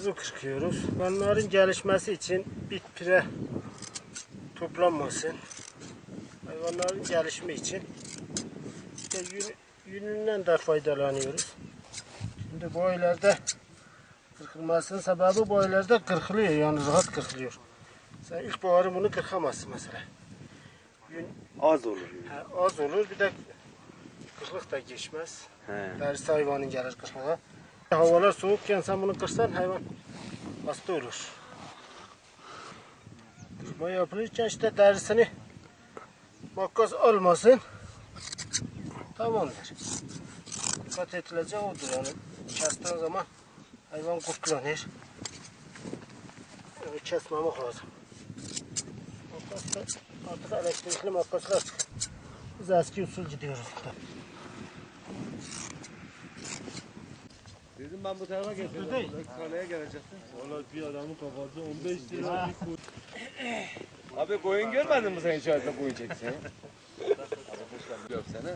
kuzu kırkıyoruz. Hayvanların gelişmesi için bit pire toplanmasın. Hayvanların gelişimi için işte yün, yününden de faydalanıyoruz. Şimdi boylarda kırkılmasının sebebi boylarda kırkılıyor yani rahat kırkılıyor. Sen ilk baharı bunu kırkamazsın mesela. Yün Az olur. ha, az olur bir de kırklık da geçmez. He. Dersi hayvanın gelir kırklığa. Havalar soğukken sen bunu kırsan hayvan hasta olur. Kırma yapılırken işte derisini makas almasın. Tamamdır. Dikkat edilecek odur yani. Kestiğin zaman hayvan kurtlanır. Yani kesmemek lazım. Makas da artık elektrikli makaslar çıktı. Biz eski usul gidiyoruz burada. Dedim ben bu tarafa geçeceğim. değil. Kaleye gelecektim. Valla bir adamın kafası 15 lira. Abi koyun görmedin mi sen içerisinde koyun çeksin? Yok seni.